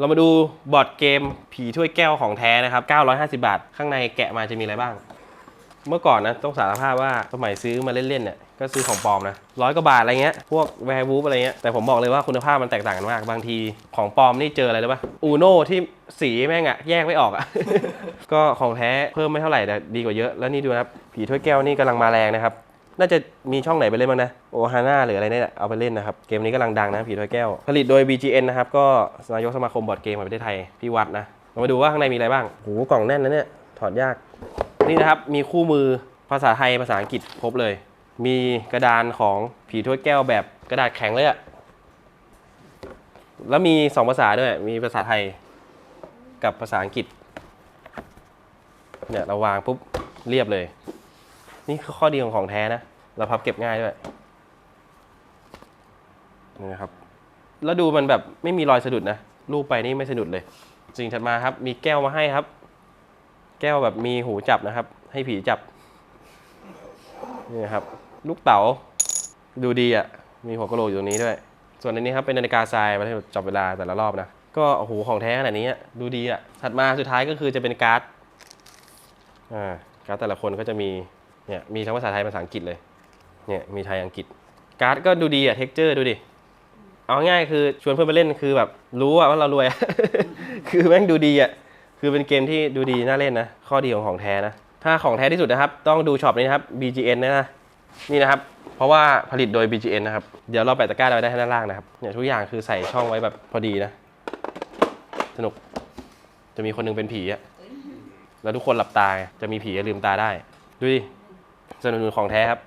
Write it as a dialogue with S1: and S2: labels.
S1: เรามาดูบอร์ดเกมผีถ้วยแก้วของแท้นะครับ 950 บาท ข้างในแกะมาจะมีอะไรบ้าง เมื่อก่อนนะต้องสารภาพว่าสมัยซื้อมาเล่นๆเนี่ยก็ซื้อของปลอมนะร้อยกว่าบาทอะไรเงี้ยพวกแวร์วูฟอะไรเงี้ยแต่ผมบอกเลยว่าคุณภาพมันแตกต่างกันมาก บางทีของปลอมนี่เจออะไรรู้ปะอูโน่ที่สีแม่งอะแยกไม่ออกอะก็ของแท้เพิ่มไม่เท่าไหร่แต่ดีกว่าเยอะแล้วนี่ดูนะครับผีถ้วยแก้วนี่กำลังมาแรงนะครับ น่าจะมีช่องไหนไปเล่นบ้างนะโอฮาน่าหรืออะไรเนี่ยเอาไปเล่นนะครับ เกมนี้กำลังดังนะผีถ้วยแก้ว ผลิตโดย BGN นะครับ ก็นายกสมาคมบอร์ดเกมแห่งประเทศไทยพี่วัดนะเรามาดูว่าข้างในมีอะไรบ้างโหกล่องแน่นนะเนี่ยถอดยาก นี่นะครับมีคู่มือภาษาไทยภาษาอังกฤษครบเลย มีกระดานของผีถ้วยแก้วแบบกระดาษแข็งเลยอะแล้วมีสองภาษาด้วยมีภาษาไทยกับภาษาอังกฤษเนี่ยเราวางปุ๊บเรียบเลย นี่คือข้อดีของของแท้นะเราพับเก็บง่ายด้วยนี่นะครับ แล้วดูมันแบบไม่มีรอยสะดุดนะรูปไปนี่ไม่สะดุดเลยสิ่งถัดมาครับ มีแก้วมาให้ครับ แก้วแบบมีหูจับนะครับ ให้ผีจับนี่นะครับ ลูกเต๋าดูดีอะ มีหัวกะโหลกอยู่ตรงนี้ด้วย ส่วนอันนี้ครับเป็นนาฬิกาทรายมาให้จับเวลาแต่ละรอบนะก็โอ้โหของแท้ขนาดนี้ดูดีอะถัดมาสุดท้ายก็คือจะเป็นการ์ดอ่าการ์ดแต่ละคนก็จะมี เนี่ยมีทั้งภาษาไทยภาษาอังกฤษเลย เนี่ยมีไทยอังกฤษ การ์ดก็ดูดีอะเท็กเจอร์ดูดิ เอาง่ายคือชวนเพื่อนไปเล่นคือแบบรู้อะว่าเรารวย คือแม่งดูดีอะคือเป็นเกมที่ดูดีน่าเล่นนะ ข้อดีของของแท้นะ ถ้าของแท้ที่สุดนะครับ ต้องดูช็อปนี้นะครับ BGN นะนะ นี่นะครับ เพราะว่าผลิตโดย BGN นะครับ เดี๋ยวเราแปะตะกร้าไว้ได้ข้างด้านล่างนะครับ เนี่ยทุกอย่างคือใส่ช่องไว้แบบพอดีนะ สนุก จะมีคนหนึงเป็นผีอะแล้วทุกคนหลับตา จะมีผีลืมตาได้ ดูดิ สนับสนุนของแท้ครับ